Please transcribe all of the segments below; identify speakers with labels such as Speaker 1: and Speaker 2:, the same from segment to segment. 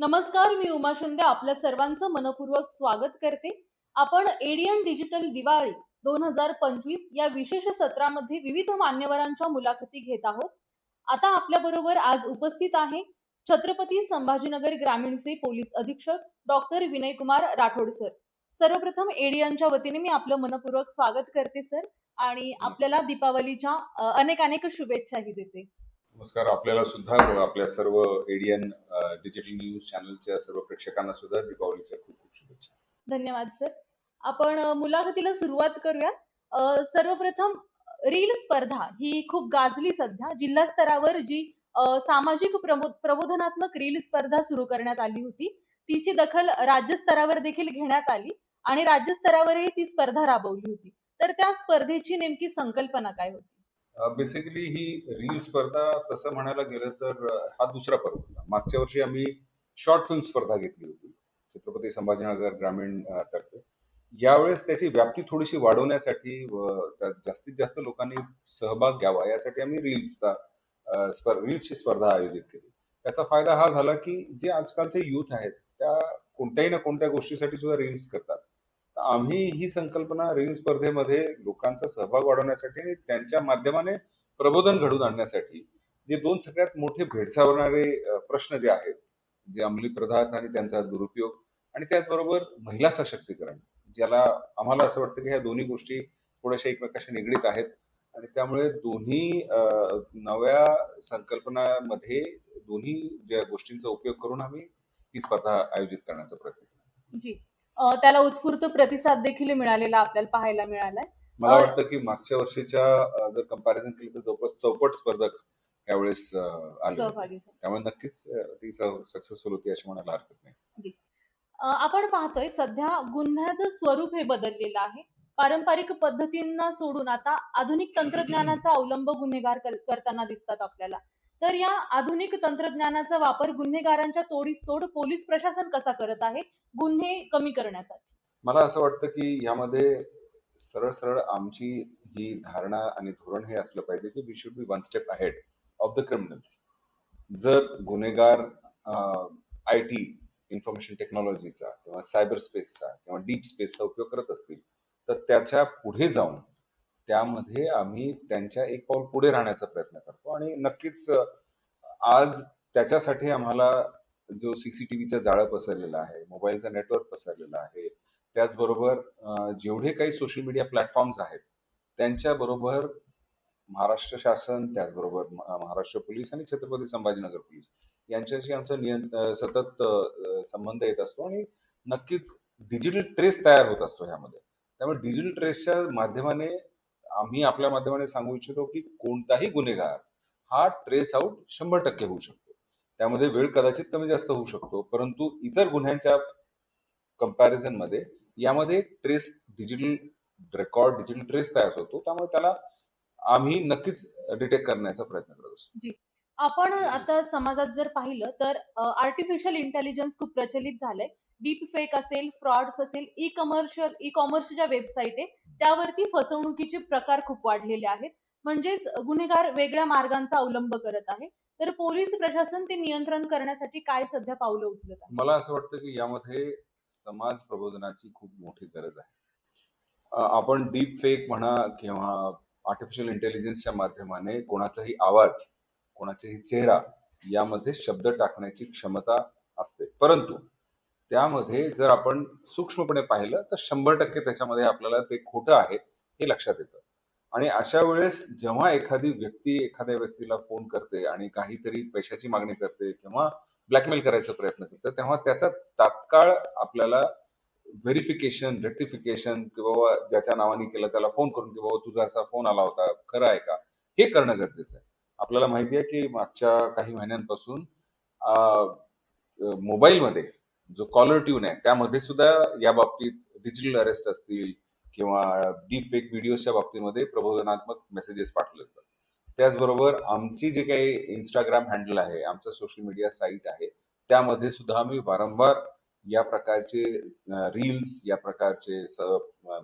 Speaker 1: नमस्कार मी उमा शिंदे आपल्या सर्वांचं मनपूर्वक स्वागत करते. आपण एडियन डिजिटल दिवाळी दोन हजार पंचवीस या विशेष सत्रामध्ये विविध मान्यवरांच्या मुलाखती घेत आहोत. आता आपल्या बरोबर आज उपस्थित आहे छत्रपती संभाजीनगर ग्रामीणचे पोलीस अधीक्षक डॉक्टर विनयकुमार राठोड सर. सर्वप्रथम एडियनच्या वतीने मी आपलं मनपूर्वक स्वागत करते सर. आणि आपल्याला दीपावलीच्या अनेक अनेक शुभेच्छाही देते.
Speaker 2: नमस्कार आपल्याला सुद्धा आपल्या सर्व एडियन डिजिटल न्यूज चॅनलच्या सर्व प्रेक्षकांना सुद्धा दीपावलीच्या खूप खूप शुभेच्छा.
Speaker 1: धन्यवाद सर आपण अ, मुलाखतीला सुरुवात करूया. अ, सर्वप्रथम रील स्पर्धा ही खूप गाजली सध्या. जिल्हा स्तरावर जी अ, सामाजिक प्रबो- प्रबोधनात्मक रील स्पर्धा सुरू करण्यात आली होती तिची दखल राज्य स्तरावर देखील घेण्यात आली आणि राज्य स्तरावरही ती स्पर्धा राबवली होती. तर त्या स्पर्धेची नेमकी संकल्पना काय होती?
Speaker 2: बेसिकली ही रील स्पर्धा तसं म्हणायला गेलं तर हा दुसरा पर्व होता. मागच्या वर्षी आम्ही शॉर्ट फिल्म स्पर्धा घेतली होती छत्रपती संभाजीनगर ग्रामीण तर्फे. यावेळेस त्याची व्याप्ती थोडीशी वाढवण्यासाठी व जास्तीत जास्त लोकांनी सहभाग घ्यावा यासाठी आम्ही रील्सचा अ, स्पर रील्सची स्पर्धा आयोजित केली. त्याचा फायदा हा झाला की जे आजकालचे युथ आहेत त्या कोणत्याही ना कोणत्या गोष्टीसाठी सुद्धा रील्स करतात. आम्ही ही संकल्पना रील स्पर्धेमध्ये लोकांचा सहभाग वाढवण्यासाठी आणि त्यांच्या माध्यमाने प्रबोधन घडवून आणण्यासाठी जे दोन सगळ्यात मोठे भेडसावणारे प्रश्न जे आहेत जे अंमली पदार्थ आणि त्यांचा दुरुपयोग आणि त्याचबरोबर महिला सशक्तीकरण ज्याला आम्हाला असं वाटतं की ह्या दोन्ही गोष्टी थोड्याशा एकमेकाशी निगडीत आहेत आणि त्यामुळे दोन्ही नव्या संकल्पनामध्ये दोन्ही ज्या गोष्टींचा उपयोग करून आम्ही ही स्पर्धा आयोजित करण्याचा प्रयत्न केला.
Speaker 1: जी. त्याला उत्स्फूर्त प्रतिसाद देखील मिळालेला आपल्याला पाहायला मिळालाय.
Speaker 2: मला वाटतं की मागच्या वर्षीच्या जर कंपॅरिझन केलं तर जवळपास चौपट स्पर्धक यावेळेस आले. त्यामुळे नक्कीच ती सक्सेसफुल होती अशी म्हणायला हरकत नाही.
Speaker 1: आपण पाहतोय सध्या गुन्ह्याचं स्वरूप हे बदललेलं आहे. पारंपरिक पद्धतींना सोडून आता आधुनिक तंत्रज्ञानाचा अवलंब गुन्हेगार करताना दिसतात आपल्याला. तर या आधुनिक तंत्रज्ञानाचा वापर गुन्हेगारांच्या तोडीस तोड पोलीस प्रशासन कसा करत आहे? गुन्हे कमी करण्यासाठी.
Speaker 2: मला असं वाटतं की यामध्ये सरळ सरळ आमची ही धारणा आणि धोरण हे असलं पाहिजे की we should be one step ahead of the criminals जर गुन्हेगार आय टी इन्फॉर्मेशन टेक्नॉलॉजीचा किंवा सायबर स्पेसचा किंवा डीप स्पेसचा उपयोग करत असतील तर त्याच्या पुढे जाऊन त्यामध्ये आम्ही त्यांच्या एक पाऊल पुढे राहण्याचा प्रयत्न करतो. आणि नक्कीच आज त्याच्यासाठी आम्हाला जो सीसीटीव्हीचा जाळं पसरलेला आहे मोबाईलचा नेटवर्क पसरलेला आहे त्याचबरोबर जेवढे काही सोशल मीडिया प्लॅटफॉर्म्स आहेत त्यांच्याबरोबर महाराष्ट्र शासन त्याचबरोबर महाराष्ट्र पोलीस आणि छत्रपती संभाजीनगर पोलीस यांच्याशी आमचा नियं सतत संबंध येत असतो आणि नक्कीच डिजिटल ट्रेस तयार होत असतो ह्यामध्ये. त्यामुळे डिजिटल ट्रेसच्या माध्यमाने आम्ही आपल्या माध्यमाने सांगू इच्छितो की कोणताही गुन्हेगार हा ट्रेस आउट शंभर टक्के होऊ शकतो. त्यामध्ये वेळ कदाचित कमी जास्त होऊ शकतो परंतु इतर गुन्ह्यांच्या कंपॅरिझनमध्ये यामध्ये trace digital record digital trace तयार होतो. त्यामुळे त्याला आम्ही नक्कीच डिटेक्ट करण्याचा प्रयत्न करत असतो.
Speaker 1: आपण आता समाजात जर पाहिलं तर आर्टिफिशियल इंटेलिजन्स खूप प्रचलित झालंय. डीप फेक असेल फ्रॉड्स असेल ई कमर्शियल ई कॉमर्सच्या वेबसाईट आहे त्यावरती फसवणुकीचे प्रकार खूप वाढलेले आहेत. म्हणजेच गुन्हेगार वेगळ्या मार्गांचा अवलंब करत आहे. तर पोलीस प्रशासन ते नियंत्रण करण्यासाठी काय सध्या पावलं उचलत आहे
Speaker 2: मला असं वाटतं की यामध्ये समाज प्रबोधनाची खूप मोठी गरज आहे. आपण डीप फेक म्हणा किंवा आर्टिफिशियल इंटेलिजन्सच्या माध्यमाने कोणाचाही आवाज कोणाचाही चेहरा यामध्ये शब्द टाकण्याची क्षमता असते. परंतु त्यामध्ये जर आपण सूक्ष्मपणे पाहिलं तर शंभर टक्के त्याच्यामध्ये आपल्याला ते खोटं आहे हे लक्षात येतं. आणि अशा वेळेस जेव्हा एखादी व्यक्ती एखाद्या व्यक्तीला फोन करते आणि काहीतरी पैशाची मागणी करते किंवा ब्लॅकमेल करायचा प्रयत्न करते तेव्हा त्याचा तात्काळ आपल्याला व्हेरिफिकेशन रेक्टिफिकेशन की बाबा ज्याच्या नावाने केलं त्याला फोन करून की बाबा तुझा असा फोन आला होता खरं आहे का? हे करणं गरजेचं आहे. आपल्याला माहिती आहे की मागच्या काही महिन्यांपासून मोबाईलमध्ये जो कॉलर ट्यून आहे त्यामध्ये सुद्धा या बाबतीत डिजिटल अरेस्ट असतील किंवा डीप फेक व्हिडिओच्या बाबतीमध्ये प्रबोधनात्मक मेसेजेस पाठवले जातात. त्याचबरोबर आमची जे काही इंस्टाग्राम हँडल आहे आमचं सोशल मीडिया साईट आहे त्यामध्ये सुद्धा आम्ही वारंवार या प्रकारचे रील्स या प्रकारचे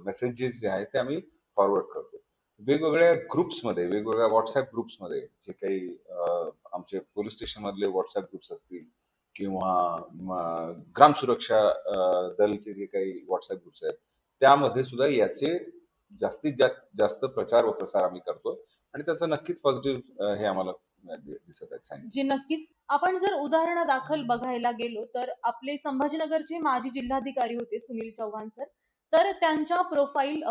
Speaker 2: मेसेजेस जे आहेत ते आम्ही फॉरवर्ड करतो. वेगवेगळ्या ग्रुप्समध्ये वेगवेगळ्या व्हॉट्सअप ग्रुप्समध्ये जे काही आमचे पोलीस स्टेशन मधले व्हॉट्सअप ग्रुप्स असतील किंवा ग्राम सुरक्षा दलचे जे काही व्हॉट्सअप ग्रुप्स आहेत त्यामध्ये सुद्धा याचे जास्तीत जास्त जास्त प्रचार व प्रसार आम्ही करतो आणि त्याचं नक्कीच पॉझिटिव्ह हे आम्हाला दिसत आहेत
Speaker 1: जी नक्कीच. आपण जर उदाहरणादाखल बघायला गेलो तर आपले संभाजीनगरचे माजी जिल्हाधिकारी होते सुनील चव्हाण सर. तर त्यांच्या प्रोफाईल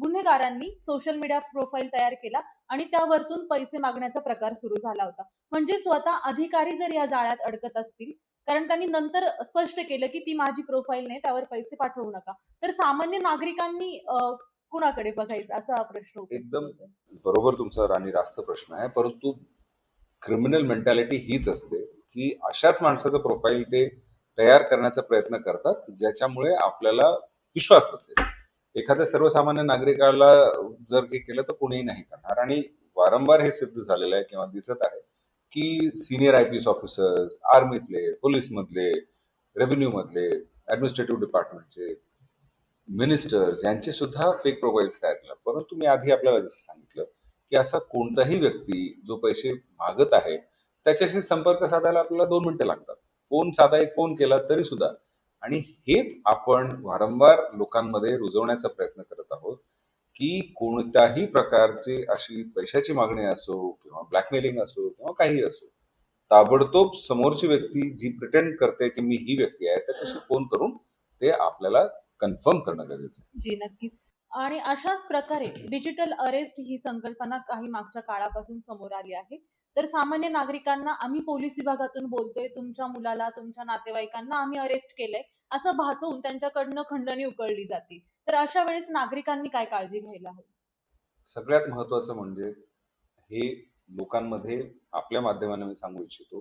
Speaker 1: गुन्हेगारांनी सोशल मीडिया प्रोफाईल तयार केला आणि त्यावरतून पैसे मागण्याचा प्रकार सुरू झाला होता. म्हणजे स्वतः अधिकारी जर या जाळ्यात अडकत असतील कारण त्यांनी नंतर स्पष्ट केलं की ती माझी प्रोफाईल नाही त्यावर पैसे पाठवू नका. तर सामान्य नागरिकांनी कुणाकडे बघायचं? असा प्रश्न
Speaker 2: एकदम. बरोबर तुमचा राणी रास्त प्रश्न आहे परंतु क्रिमिनल मेंटॅलिटी हीच असते की अशाच माणसाचं प्रोफाईल ते तयार करण्याचा प्रयत्न करतात ज्याच्यामुळे आपल्याला विश्वास बसेल. एखाद्या सर्वसामान्य नागरिकाला जर हे केलं तर कोणीही नाही करणार. आणि वारंवार हे सिद्ध झालेलं आहे किंवा दिसत आहे की senior I P S officers आर्मीतले पोलीसमधले रेव्हेन्यू मधले ऍडमिनिस्ट्रेटिव्ह डिपार्टमेंटचे मिनिस्टर्स यांचे सुद्धा फेक प्रोफाईल्स तयार केला. परंतु मी आधी आपल्याला जसं सांगितलं की असा कोणताही व्यक्ती जो पैसे मागत आहे त्याच्याशी संपर्क साधायला आपल्याला दोन मिनिटं लागतात. फोन साधा एक फोन केला तरी सुद्धा आणि हेच आपण वारंवार लोकांमध्ये रुजवण्याचा प्रयत्न करत आहोत की कोणत्याही प्रकारची अशी पैशाची मागणी असो किंवा ब्लॅकमेलिंग असो किंवा काही असो ताबडतोब समोरची व्यक्ती जी प्रिटेंड करते की मी ही व्यक्ती आहे त्याच्याशी फोन करून ते आपल्याला कन्फर्म करणं गरजेचं आहे.
Speaker 1: जी नक्कीच. आणि अशाच प्रकारे डिजिटल अरेस्ट ही संकल्पना काही मागच्या काळापासून समोर आली आहे. तर सामान्य नागरिकांना आम्ही पोलीस विभागातून बोलतोय तुमच्या मुलाला तुमच्या नातेवाईकांना आम्ही अरेस्ट केलंय असं भासवून त्यांच्याकडनं खंडणी उकळली जाते. तर अशा वेळेस नागरिकांनी काय काळजी घ्यायला हवी?
Speaker 2: सगळ्यात महत्वाचं म्हणजे हे लोकांमध्ये आपल्या माध्यमाने मी सांगू इच्छितो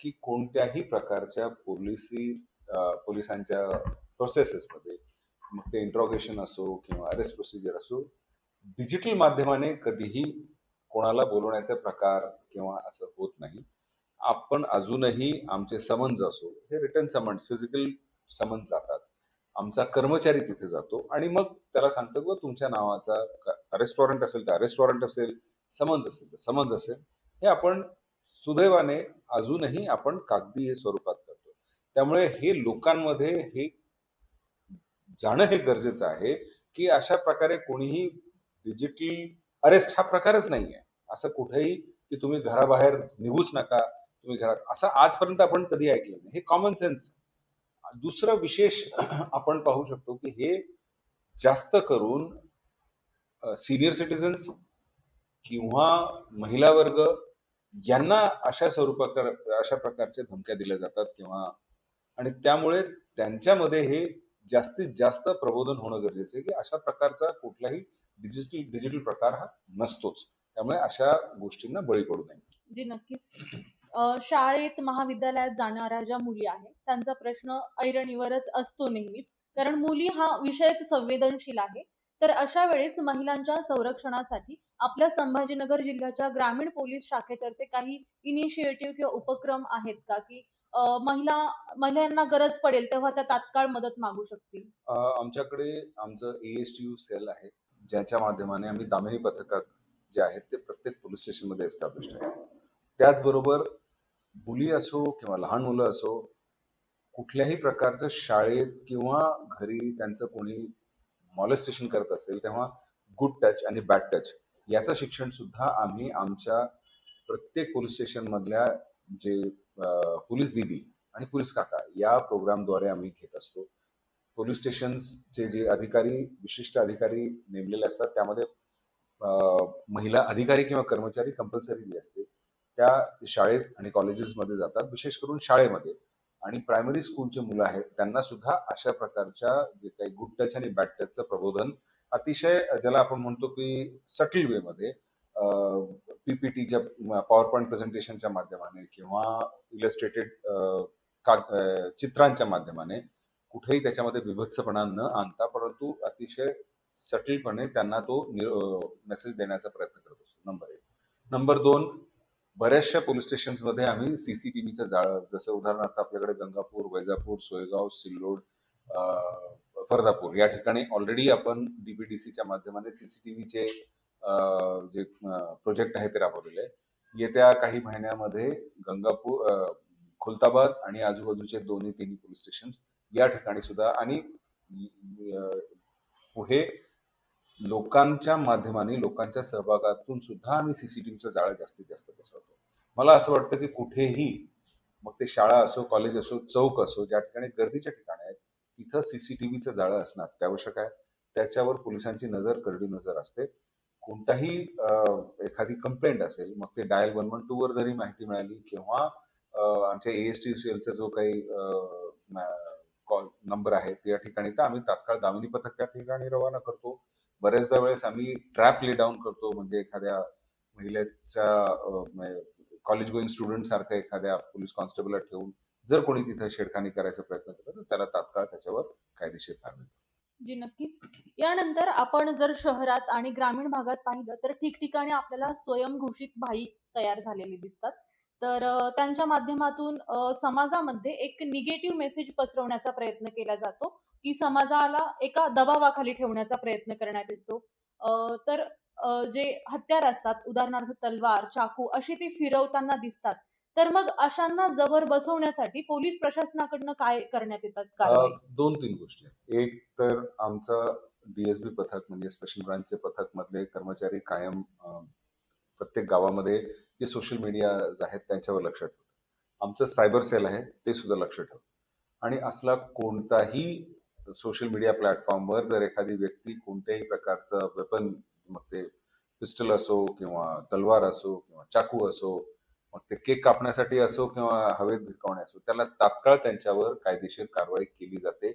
Speaker 2: की कोणत्याही प्रकारच्या पोलिसी पोलिसांच्या प्रोसेसेसमध्ये मग ते इंट्रॉगेशन असो किंवा अरेस्ट प्रोसिजर असो डिजिटल माध्यमाने कधीही कोणाला बोलवण्याचे प्रकार किंवा असं होत नाही. आपण अजूनही आमचे समन्स असो हे रिटर्न समन्स फिजिकल समन्स जातात. आमचा कर्मचारी तिथे जातो आणि मग त्याला सांगतो की तुमच्या नावाचा रेस्टॉरंट असेल तर रेस्टॉरंट असेल समन्स असेल तर समन्स असेल. हे आपण सुदैवाने अजूनही आपण कागदी हे स्वरूपात करतो. त्यामुळे हे लोकांमध्ये हे जाणं हे गरजेचं आहे की अशा प्रकारे कोणीही डिजिटल अरेस्ट हा प्रकारच नाही आहे असं कुठेही की तुम्ही घराबाहेर निघूच नका तुम्ही घरात असं आजपर्यंत आपण कधी ऐकलं नाही. हे कॉमन सेन्स दुसरं विशेष आपण पाहू शकतो की हे जास्त करून सिनियर सिटीजन्स किंवा महिला वर्ग यांना अशा स्वरूपात अशा प्रकारच्या धमक्या दिल्या जातात किंवा आणि त्यामुळे त्यांच्यामध्ये हे जास्तीत जास्त प्रबोधन होणं गरजेचं आहे की अशा प्रकारचा कुठलाही डिजिटल डिजिटल प्रकार हा नसतोच. त्यामुळे अशा गोष्टींना बळी पडू नये.
Speaker 1: जी नक्कीच. शाळेत महाविद्यालयात जाणाऱ्या ज्या मुली आहेत त्यांचा प्रश्न ऐरणीवरच असतो नेहमीच. कारण मुली हा विषयच संवेदनशील आहे. तर अशा वेळेस महिलांच्या संरक्षणासाठी आपल्या संभाजीनगर जिल्ह्याच्या ग्रामीण पोलीस शाखेतर्फे काही इनिशिएटिव्ह किंवा उपक्रम आहेत का? की महिला महिलांना गरज पडेल तेव्हा त्या तात्काळ मदत मागू शकतील?
Speaker 2: आमच्याकडे आमचं एस टी यू सेल आहे. ज्याच्या माध्यमाने आम्ही दामिनी पथक जे आहेत ते प्रत्येक पोलीस स्टेशनमध्ये एस्टॅब्लिश आहे त्याचबरोबर मुली असो किंवा लहान मुलं असो कुठल्याही प्रकारचं शाळेत किंवा घरी त्यांचं कोणी मॉलेस्टेशन करत असेल तेव्हा गुड टच आणि बॅड टच याचं शिक्षण सुद्धा आम्ही आमच्या प्रत्येक पोलीस स्टेशन मधल्या जे पोलीस दिदी आणि पोलीस काका या प्रोग्रामद्वारे आम्ही घेत असतो. पोलीस स्टेशन्सचे जे अधिकारी विशिष्ट अधिकारी नेमलेले असतात त्यामध्ये महिला अधिकारी किंवा कर्मचारी कंपल्सरी असते. त्या शाळेत आणि कॉलेजेसमध्ये जातात विशेष करून शाळेमध्ये. आणि प्रायमरी स्कूलचे मुलं आहेत त्यांना सुद्धा अशा प्रकारच्या जे काही गुड टच आणि बॅड टचचं प्रबोधन अतिशय ज्याला आपण म्हणतो की सटल वेमध्ये पीपीटीच्या पॉवर पॉईंट प्रेझेंटेशनच्या माध्यमाने किंवा इलस्ट्रेटेड चित्रांच्या माध्यमाने कुठेही त्याच्यामध्ये विभत्सपणा न आणता परंतु अतिशय सटीलपणे त्यांना तो मेसेज देण्याचा प्रयत्न करत असतो. नंबर एक. नंबर दोन बऱ्याचशा पोलीस स्टेशन्समध्ये आम्ही सीसीटीव्हीचं जाळं जसं उदाहरणार्थ आपल्याकडे गंगापूर वैजापूर सोयगाव सिल्लोड फरदापूर या ठिकाणी ऑलरेडी आपण डीपीडीसीच्या माध्यमाने सीसीटीव्हीचे जे प्रोजेक्ट आहे ते राबवलेले. येत्या काही महिन्यामध्ये गंगापूर खुलताबाद आणि आजूबाजूचे दोन्ही तिन्ही पोलीस स्टेशन या ठिकाणी सुद्धा आणि पुढे लोकांच्या माध्यमाने लोकांच्या सहभागातून सुद्धा आम्ही सीसीटीव्हीचं जाळं जास्तीत जास्त बसवतो मला असं वाटतं की कुठेही मग ते शाळा असो कॉलेज असो चौक असो ज्या ठिकाणी गर्दीच्या ठिकाणी आहेत तिथं सीसीटीव्हीचं जाळं असणं अत्यावश्यक आहे. त्याच्यावर पोलिसांची नजर करडी नजर असते. कोणताही एखादी कंप्लेंट असेल मग ते डायल वन वन टू वर जरी माहिती मिळाली किंवा अं, आमच्या एएसटीसीएलचा जो काही कॉल नंबर आहे त्या ठिकाणी. तर आम्ही तात्काळ दामिनी पथक त्या ठिकाणी रवाना करतो. बऱ्याचदा वेळेस आम्ही ट्रॅप ले डाऊन करतो म्हणजे एखाद्या महिलेच्या कॉलेज गोईंग स्टुडंट सारखं एखाद्या पोलीस कॉन्स्टेबलला ठेवून जर कोणी तिथं छेडखानी करायचा प्रयत्न करतो तर त्याला तात्काळ त्याच्यावर कायदेशीर कारवाई
Speaker 1: जी नक्कीच. यानंतर आपण जर शहरात आणि ग्रामीण भागात पाहिलं तर ठिकठिकाणी आपल्याला स्वयंघोषित भाई तयार झालेले दिसतात. तर त्यांच्या माध्यमातून समाजामध्ये एक निगेटिव्ह मेसेज पसरवण्याचा प्रयत्न केला जातो की समाजाला एका दबावाखाली ठेवण्याचा प्रयत्न करण्यात येतो. तर जे हत्यार असतात उदाहरणार्थ तलवार चाकू असे ते फिरवताना दिसतात. तर मग अशांना जबर बसवण्यासाठी पोलीस प्रशासनाकडनं काय करण्यात येतात?
Speaker 2: दोन तीन गोष्टी आहेत. एक तर आमचं डीएसबी पथक म्हणजे स्पेशल ब्रांचचे पथक मधले कर्मचारी कायम प्रत्येक गावामध्ये जे सोशल मीडिया आहेत त्यांच्यावर लक्ष ठेवतात. आमचं सायबर सेल आहे ते सुद्धा लक्ष ठेवतं आणि असला कोणताही सोशल मीडिया प्लॅटफॉर्मवर जर एखादी व्यक्ती कोणत्याही प्रकारचं वेपन मग ते पिस्टल असो किंवा तलवार असो किंवा चाकू असो मग ते केक कापण्यासाठी असो किंवा हवेत भिरकावणे असो त्याला तात्काळ त्यांच्यावर कायदेशीर कारवाई केली जाते.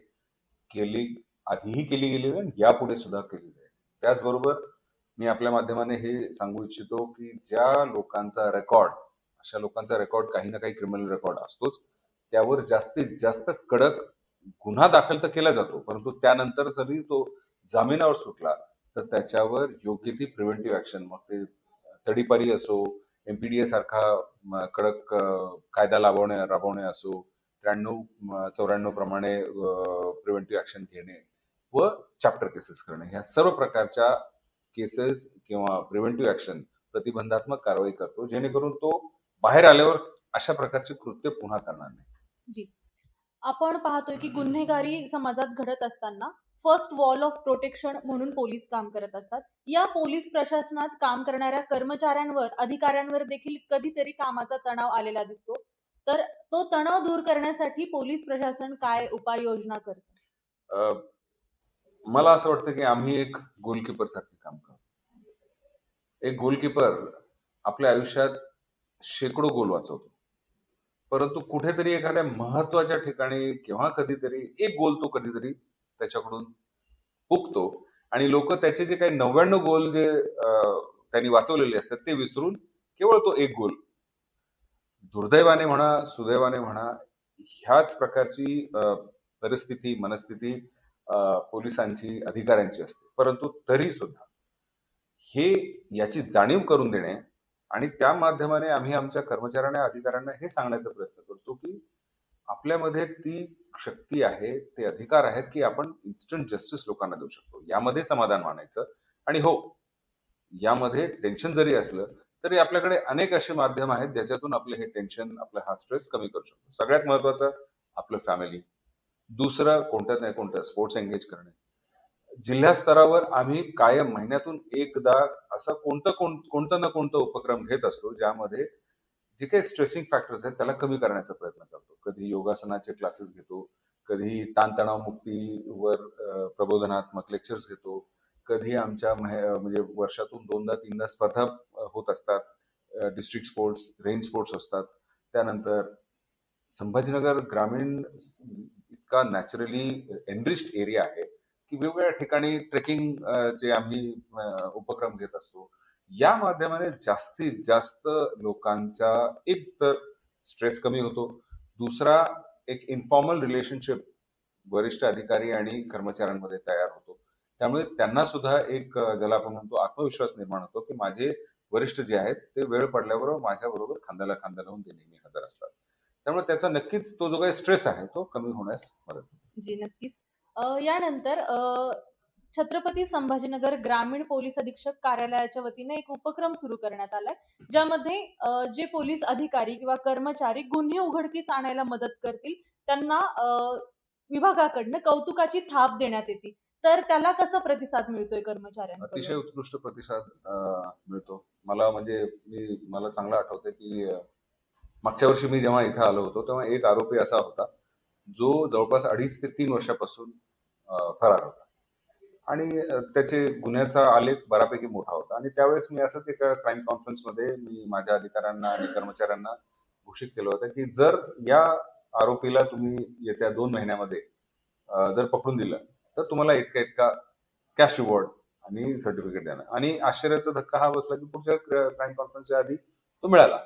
Speaker 2: केली आधीही केली गेली आणि यापुढे सुद्धा केली जाईल. त्याचबरोबर मी आपल्या माध्यमाने हे सांगू इच्छितो की ज्या लोकांचा रेकॉर्ड अशा लोकांचा रेकॉर्ड काही ना काही क्रिमिनल रेकॉर्ड असतोच. त्यावर जास्तीत जास्त कडक गुन्हा दाखल तर केला जातो परंतु त्यानंतर जरी तो जामिनावर सुटला तर त्याच्यावर योग्य ती प्रिव्हेंटिव्ह ऍक्शन मग ते तडीपारी असो एमपीडीए सारखा कडक कायदा लावणे राबवणे असो त्र्याण्णव चौऱ्याण्णव प्रमाणे प्रिव्हेंटिव्ह ऍक्शन घेणे व चॅप्टर केसेस करणे ह्या सर्व प्रकारच्या केसेस किंवा प्रिव्हेंटिव्ह ऍक्शन प्रतिबंधात्मक कारवाई करतो जेणेकरून तो बाहेर आल्यावर अशा प्रकारचे कृत्य पुन्हा करणार नाही.
Speaker 1: आपण पाहतोय की गुन्हेगारी समाजात घडत असताना फर्स्ट वॉल ऑफ प्रोटेक्शन म्हणून पोलीस काम करत असतात. या पोलीस प्रशासनात काम करणाऱ्या कर्मचाऱ्यांवर अधिकाऱ्यांवर देखील कधीतरी कामाचा तणाव आलेला दिसतो. तर तो तणाव दूर करण्यासाठी पोलीस प्रशासन काय उपाययोजना करतं?
Speaker 2: मला असं वाटतं की आम्ही एक गोलकीपर सारखे काम करतो. एक गोलकीपर आपल्या आयुष्यात शेकडो गोल वाचवतो. परंतु कुठेतरी एखाद्या महत्त्वाच्या ठिकाणी किंवा कधीतरी एक गोल तो कधीतरी त्याच्याकडून हुकतो आणि लोक त्याचे जे काही नव्याण्णव गोल जे त्यांनी वाचवलेले असतात ते विसरून केवळ तो एक गोल दुर्दैवाने म्हणा सुदैवाने म्हणा ह्याच प्रकारची परिस्थिती मनस्थिती पोलिसांची अधिकाऱ्यांची असते. परंतु तरी सुद्धा हे याची जाणीव करून देणे आणि त्या माध्यमाने आम्ही आमच्या कर्मचाऱ्यांना अधिकाऱ्यांना हे सांगण्याचा प्रयत्न करतो की आपल्यामध्ये ती शक्ती आहे ते अधिकार आहेत की आपण इन्स्टंट जस्टिस लोकांना देऊ शकतो. यामध्ये समाधान मानायचं. आणि हो यामध्ये टेन्शन जरी असलं तरी आपल्याकडे अनेक असे माध्यम आहेत ज्याच्यातून आपलं हे टेन्शन आपला हा स्ट्रेस कमी करू शकतो. सगळ्यात महत्वाचं आपलं फॅमिली दुसरं कोणत्यात नाही कोणतं स्पोर्ट्स एंगेज करणे. जिल्हा स्तरावर आम्ही कायम महिन्यातून एकदा असं कोणतं कोण- कोणतं ना कोणतं उपक्रम घेत असतो ज्यामध्ये जे काही स्ट्रेसिंग फॅक्टर्स आहेत त्याला कमी करण्याचा प्रयत्न करतो. कधी योगासनाचे क्लासेस घेतो कधी ताणतणाव मुक्तीवर प्रबोधनात्मक लेक्चर्स घेतो कधी आमच्या म्हणजे वर्षातून दोनदा तीनदा स्पर्धा होत असतात डिस्ट्रिक्ट स्पोर्ट्स रेंज स्पोर्ट्स असतात. त्यानंतर संभाजीनगर ग्रामीण इतका नॅचरली एनरिच्ड एरिया आहे. की वेगवेगळ्या ठिकाणी ट्रेकिंग जे आम्ही उपक्रम घेत असतो या माध्यमाने जास्तीत जास्त लोकांचा एक तर स्ट्रेस कमी होतो. दुसरा एक इन्फॉर्मल रिलेशनशिप वरिष्ठ अधिकारी आणि कर्मचाऱ्यांमध्ये तयार होतो. त्यामुळे त्यांना सुद्धा एक ज्याला आपण म्हणतो आत्मविश्वास निर्माण होतो की माझे वरिष्ठ जे आहेत ते वेळ पडल्याबरोबर माझ्याबरोबर खांद्याला खांदा लावून ते नेहमी हजर असतात. त्यामुळे त्याचा नक्कीच तो जो काही स्ट्रेस आहे तो कमी होण्यास मदत होते.
Speaker 1: जी नक्कीच. यानंतर अ, छत्रपती संभाजीनगर ग्रामीण पोलीस अधीक्षक कार्यालयाच्या वतीने एक उपक्रम सुरू करण्यात आलाय ज्यामध्ये जे पोलीस अधिकारी किंवा कर्मचारी गुन्हे उघडकीस आणायला मदत करतील त्यांना विभागाकडनं कौतुकाची थाप देण्यात येते. तर त्याला कसा प्रतिसाद मिळतोय
Speaker 2: कर्मचाऱ्यांना
Speaker 1: अतिशय
Speaker 2: उत्कृष्ट प्रतिसाद मिळतो. मला म्हणजे मी मला चांगलं आठवतं की मागच्या वर्षी मी जेव्हा इथे आलो होतो तेव्हा एक आरोपी असा होता जो जवळपास अडीच ते तीन वर्षापासून फरार होता. आणि त्याचे गुन्ह्याचा आलेख बऱ्यापैकी मोठा होता. आणि त्यावेळेस मी असंच एका क्राईम कॉन्फरन्समध्ये मी माझ्या अधिकाऱ्यांना आणि कर्मचाऱ्यांना घोषित केलं होतं की जर या आरोपीला तुम्ही येत्या दोन महिन्यामध्ये जर पकडून दिलं तर तुम्हाला इतका इतका कॅश रिवॉर्ड आणि सर्टिफिकेट देणं आणि आश्चर्याचा धक्का हा बसला की पुढच्या क्राईम कॉन्फरन्सच्या आधी तो मिळाला.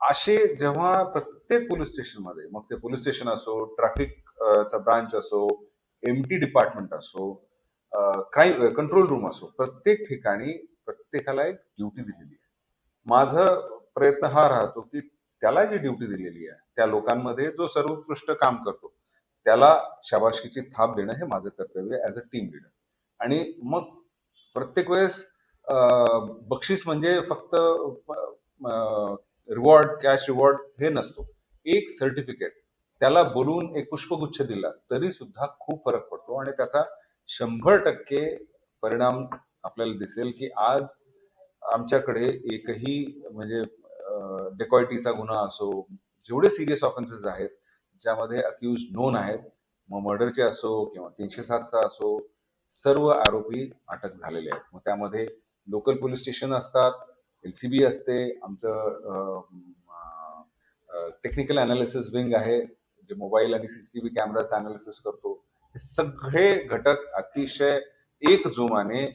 Speaker 2: असे जेव्हा प्रत्येक पोलीस स्टेशनमध्ये मग ते पोलीस स्टेशन असो ट्रॅफिक चा ब्रांच असो एम टी डिपार्टमेंट असो क्राईम कंट्रोल रूम असो प्रत्येक ठिकाणी प्रत्येकाला एक ड्युटी दिलेली आहे. माझा प्रयत्न हा राहतो की त्याला जी ड्युटी दिलेली आहे त्या लोकांमध्ये जो सर्वोत्कृष्ट काम करतो त्याला शाबाशकीची थाप देणं हे माझं कर्तव्य ॲज अ टीम लिडर आणि मग प्रत्येक वेळेस बक्षीस म्हणजे फक्त रिवॉर्ड कॅश रिवॉर्ड हे नसतो. एक सर्टिफिकेट त्याला बोलून एक पुष्पगुच्छ दिला तरी सुद्धा खूप फरक पडतो आणि त्याचा शंभर टक्के परिणाम आपल्याला दिसेल की आज आमच्याकडे एकही म्हणजे डेकॉयटीचा गुन्हा असो जेवढे सिरियस ऑफेन्सेस आहेत ज्यामध्ये अक्यूज नोन आहेत मग मर्डरचे असो किंवा तीनशे सातचा असो सर्व आरोपी अटक झालेले आहेत. मग त्यामध्ये लोकल पोलीस स्टेशन असतात एलसीबी असते आमचं टेक्निकल अनालिसिस विंग आहे जे मोबाईल आणि सीसीटीव्ही कॅमेराचं अनालिसिस करतो. हे सगळे घटक अतिशय एक जोमाने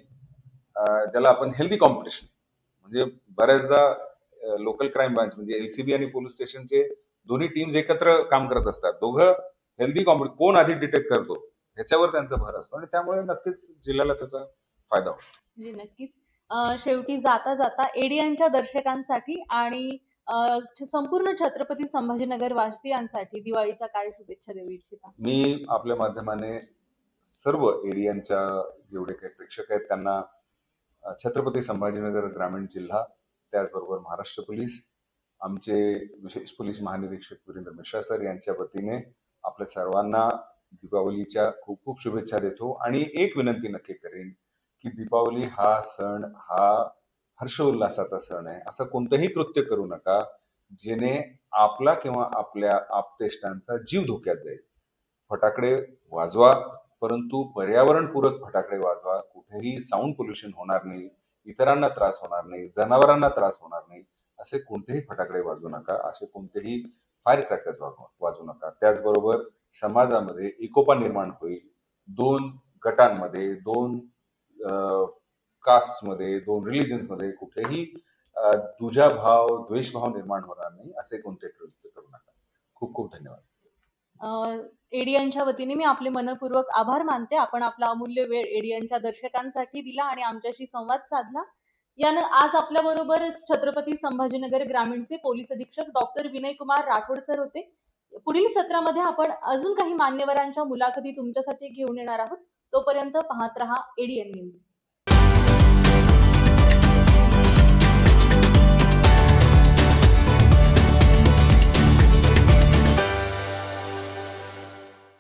Speaker 2: ज्याला आपण हेल्दी कॉम्पिटिशन म्हणजे बऱ्याचदा लोकल क्राईम ब्रांच म्हणजे एलसीबी आणि पोलीस स्टेशनचे दोन्ही टीम्स एकत्र काम करत असतात. दोघं हेल्दी कॉम्पिट कोण आधी डिटेक्ट करतो ह्याच्यावर त्यांचा भर असतो. आणि त्यामुळे नक्कीच जिल्ह्याला त्याचा फायदा होतो.
Speaker 1: नक्कीच. शेवटी जाता जाता एडियनच्या दर्शकांसाठी आणि संपूर्ण छत्रपती संभाजीनगर वासियांसाठी दिवाळीच्या काय शुभेच्छा देऊ इच्छिता?
Speaker 2: मी आपल्या माध्यमाने सर्व एरियांच्या जेवढे काही प्रेक्षक आहेत त्यांना छत्रपती संभाजीनगर ग्रामीण जिल्हा त्याचबरोबर महाराष्ट्र पोलीस आमचे विशेष पोलीस महानिरीक्षक वीरेंद्र मिश्रा सर यांच्या वतीने आपल्या सर्वांना दीपावलीच्या खूप खूप शुभेच्छा देतो आणि एक विनंती नक्की करेन की दीपावली हा सण हा हर्षोल्लासाचा सण आहे. असं कोणतंही कृत्य करू नका जेणे आपला किंवा आपल्या आपतेष्टांचा जीव धोक्यात जाईल. फटाकडे वाजवा परंतु पर्यावरणपूरक फटाकडे वाजवा. कुठेही साऊंड पोल्युशन होणार नाही इतरांना त्रास होणार नाही जनावरांना त्रास होणार नाही असे कोणतेही फटाकडे वाजवू नका. असे कोणतेही फायर क्रॅकर्स वाजवू नका. त्याचबरोबर समाजामध्ये एकोपा निर्माण होईल. दोन गटांमध्ये दोन कास्टमध्ये दोन रिलिजन्समध्ये कुठेही अ, दुजाभाव द्वेषभाव निर्माण होणार नाही असे कोणते कृत्य करू नका. खूप खूप धन्यवाद.
Speaker 1: एडियनच्या वतीने मी आपले मनपूर्वक आभार मानते. आपण आपला अमूल्य वेळ एडियनच्या दर्शकांसाठी दिला आणि आमच्याशी संवाद साधला. यानं आज आपल्या बरोबर छत्रपती संभाजीनगर ग्रामीणचे पोलीस अधीक्षक डॉक्टर विनय कुमार राठोड सर होते. पुढील सत्रामध्ये आपण अजून काही मान्यवरांच्या मुलाखती तुमच्यासाठी घेऊन येणार आहोत. तोपर्यंत पाहत रहा एडियन न्यूज